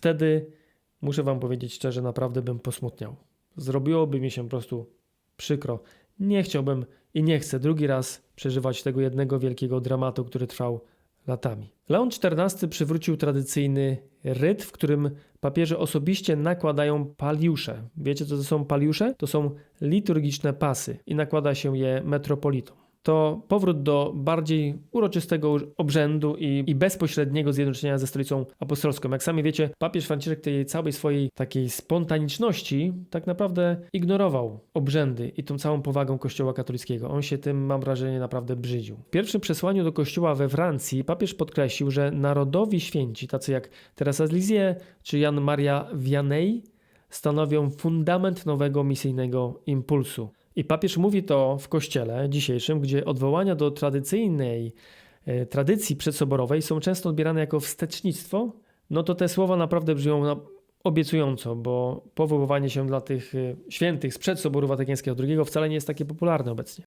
wtedy muszę wam powiedzieć szczerze, naprawdę bym posmutniał. Zrobiłoby mi się po prostu przykro. Nie chciałbym i nie chcę drugi raz przeżywać tego jednego wielkiego dramatu, który trwał latami. Leon XIV przywrócił tradycyjny ryt, w którym papieże osobiście nakładają paliusze. Wiecie, co to są paliusze? To są liturgiczne pasy i nakłada się je metropolitom. To powrót do bardziej uroczystego obrzędu i, i bezpośredniego zjednoczenia ze stolicą apostolską. Jak sami wiecie, papież Franciszek tej całej swojej takiej spontaniczności tak naprawdę ignorował obrzędy i tą całą powagą Kościoła katolickiego. On się tym, mam wrażenie, naprawdę brzydził. W pierwszym przesłaniu do Kościoła we Francji papież podkreślił, że narodowi święci, tacy jak Teresa z Lisieux czy Jan Maria Vianney, stanowią fundament nowego misyjnego impulsu. I papież mówi to w kościele dzisiejszym, gdzie odwołania do tradycyjnej e, tradycji przedsoborowej są często odbierane jako wstecznictwo, no to te słowa naprawdę brzmią obiecująco, bo powoływanie się dla tych e, świętych sprzed Soboru Watykańskiego II wcale nie jest takie popularne obecnie.